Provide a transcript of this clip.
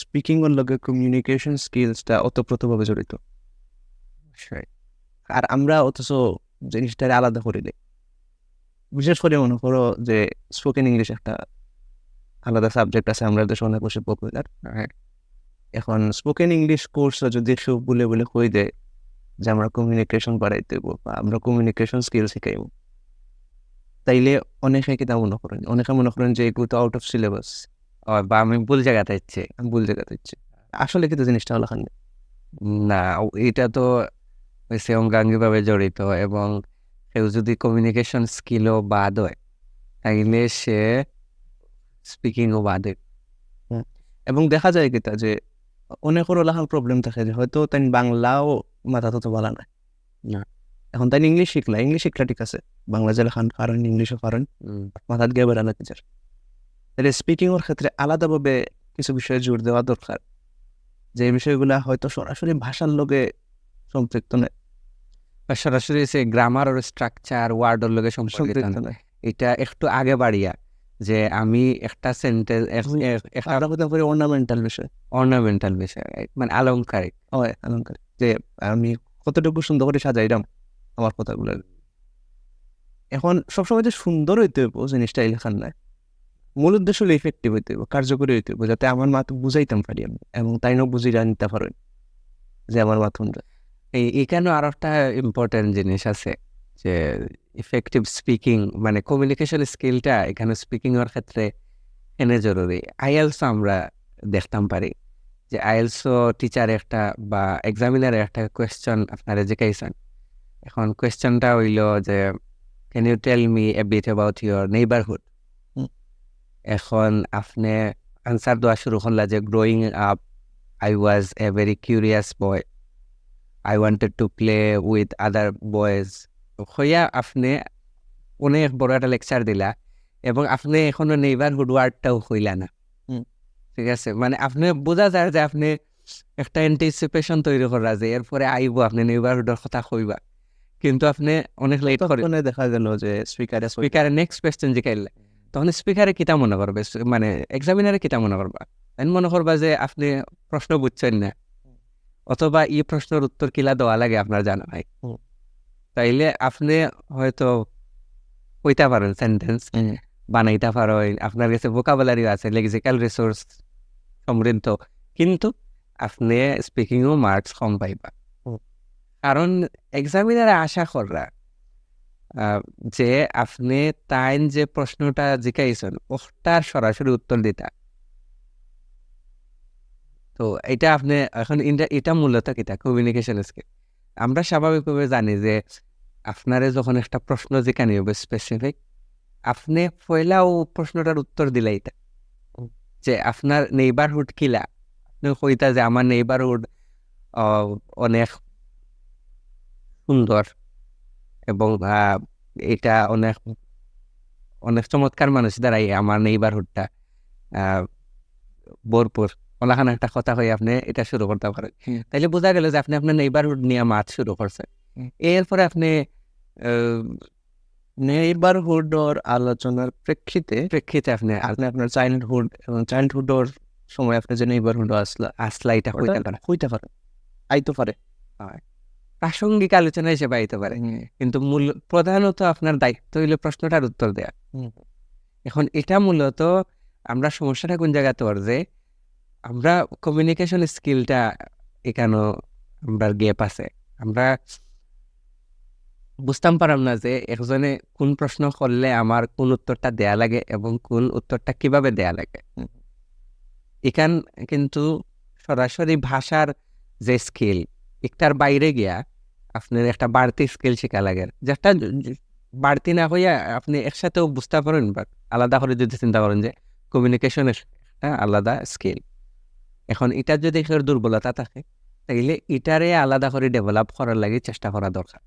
Speaking এর লগে communication স্কিলসটা ওতপ্রোতভাবে জড়িত। আর আমরা অথচ জিনিসটারে আলাদা করে দিই। বিশেষ করে মনে করো যে স্পোকেন ইংলিশ একটা আলাদা সাবজেক্ট আছে আমরা দেশে অনেক বেশি পপুলার এখন স্পোকেন ইংলিশ কোর্স যদি কেউ বলে বলে কই দেয় যে আমরা কমিউনিকেশন বাড়াই দেবো বা আমরা কমিউনিকেশন স্কিল শিখাইব তাইলে অনেকে কিতা মনে করেন? অনেকে মনে করেন যে এগুলো তো আউট অফ সিলেবাস বা আমি ভুল জায়গাতে ইচ্ছে ভুল জায়গা দিচ্ছে আসলে কিন্তু জিনিসটা হলো খান না এটা তো হয়েছে অঙ্গাঙ্গিভাবে জড়িত এবং কেউ যদি কমিউনিকেশন স্কিলও বাদ হয় তাইলে সে স্পিকিংও বাদে। এবং দেখা যায় কিতা যে অনেকের ওলাখান প্রবলেম থাকে যে হয়তো তাই বাংলাও মাথা তো বলা না না। এখন তাই ইংলিশ শিখলা ইংলিশ শিখলা ঠিক আছে বাংলা জেলা খান কারণ ইংলিশও কারণ মাথাত গিয়ে বেড়ানো টিচার তাহলে স্পিকিংয়ের ক্ষেত্রে আলাদাভাবে কিছু বিষয়ে জোর দেওয়া দরকার। যে বিষয়গুলা হয়তো সরাসরি ভাষার লগে সম্পৃক্ত নয় বা সরাসরি সে গ্রামার ওর স্ট্রাকচার ওয়ার্ডের লগে সম্পর্কিত নয়। এটা একটু আগে বাড়িয়া যে আমি একটা সেন্টেন্স একটা কথা করি অর্নামেন্টাল বিষয়। অর্নামেন্টাল বিষয়? মানে আলংকারিক। অলঙ্কার যে আমি কতটুকু সুন্দর করে সাজাইলাম আমার কথাগুলো। এখন সবসময় যে সুন্দর হইতে হইব জিনিসটা লেখার নাই মূল উদ্দেশ্য হলো ইফেক্টিভ হইতে হইব, কার্যকরী হইতে হইব, যাতে আমার মাথা বুঝাইতাম পারি আমি, এবং তাই না বুঝি নিতে পারেন যে আমার মাথুন এই, এখানেও আর একটা ইম্পর্টেন্ট জিনিস আছে যে ইফেক্টিভ স্পিকিং মানে কমিউনিকেশন স্কিলটা এখানে স্পিকিং এর ক্ষেত্রে এনে জরুরি। আইএলসও আমরা দেখতাম পারি যে আইএলসও টিচার একটা বা এক্সামিনারে একটা কোয়েশ্চন আপনারা জিজ্ঞাসেন এখন কোয়েশ্চনটা হইল যে can you tell me a bit about your neighbourhood. এখন আপনি আনসার দেওয়া শুরু করলা যে growing up I was a very curious boy I wanted to play with other boys হইয়া আপনি অনেক বড় একটা লেকচার দিলা এবং আপনি এখনও নেইবারহুড ওয়ার্ডটাও হইলা না। ঠিক আছে? মানে আপনি বোঝা যায় যে আপনি একটা অ্যান্টিসিপেশন তৈরি করা যে এরপরে আইব আপনি নেইবারহুডের কথা কইবা। কিন্তু আপনি অনেক লেট করে দেখা গেল যে স্পিকারে স্পিকারে নেক্সট কোয়েশ্চেন জিকাইলে। তখন স্পিকারে কিতা মনে করবে? মানে এক্সামিনারে কিতা মনে করবা? আমি মনে করবা যে আপনি প্রশ্ন বুঝছেন না। অথবা এই প্রশ্নের উত্তর কিলা দেওয়া লাগে আপনার জানা নাই তাইলে আপনি হয়তো কইতে পারেন সেন্টেন্স বানাইতে পারেন আপনার কাছে ভোকাবুলারি আছে লেক্সিক্যাল রিসোর্স সমৃদ্ধ। কিন্তু আপনি স্পিকিংও মার্কস কম পাইবা। কারণ এক্সামিনারে আশা কররা যে আপনি তাইন যে প্রশ্নটা জিকাইছেন ওটার সরাসরি উত্তর দিতা। তো এটা আপনি এখন এটা মূলত কিতা? কমিউনিকেশন স্কিল আমরা স্বাভাবিকভাবে জানি যে আপনারে যখন একটা প্রশ্ন জিজ্ঞানি হবে স্পেসিফিক আপনি পয়লাও প্রশ্নটার উত্তর দিলাই তা। যে আপনার নেইবারহুড কিলা? আপনি কইতা যে আমার নেইবারহুড অনেক সুন্দর। এবং এটা অনেক অনেক চমৎকার মানুষ দ্বারাই আমার নেইবারহুডটা ভরপুর ওলাখান একটা কথা হয়ে আপনি এটা শুরু করতে পারেন। তাইলে বোঝা গেল যে আপনি আপনার নেইবারহুড নিয়ে মাছ শুরু করছেন। এরপরে আপনি নেইবারহুডর আলোচনার প্রেক্ষিতে প্রেক্ষিতে আপনি আপনি আপনার চাইল্ডহুড এবং চাইল্ডহুডর সময় আপনি যে নেইবারহুড আসলা আসলা এটা হইতে পারে হইতে পারে আইতে পারে। প্রাসঙ্গিক আলোচনা হিসেবে আইতে পারে। কিন্তু মূল প্রধানত আপনার দায়িত্ব হইল প্রশ্নটার উত্তর দেয়া। এখন এটা মূলত আমরা সমস্যাটা কোন জায়গাতে ওর যে আমরা কমিউনিকেশন স্কিলটা এখানেও আমরা গ্যাপ আছে। আমরা বুঝতাম পারাম না যে একজনে কোন প্রশ্ন করলে আমার কোন উত্তরটা দেয়া লাগে এবং কোন উত্তরটা কীভাবে দেয়া লাগে। এখান কিন্তু সরাসরি ভাষার যে স্কিল একটার বাইরে গিয়া আপনার একটা বাড়তি স্কিল শেখা লাগে। যেটা বাড়তি না হইয়া আপনি একসাথেও বুঝতে পারেন বা আলাদা করে যদি চিন্তা করেন যে কমিউনিকেশনের একটা আলাদা স্কিল এখন এটা যদি এটার দুর্বলতা থাকে, তাইলে এটারে আলাদা করে ডেভেলপ করার লাগে চেষ্টা করা দরকার।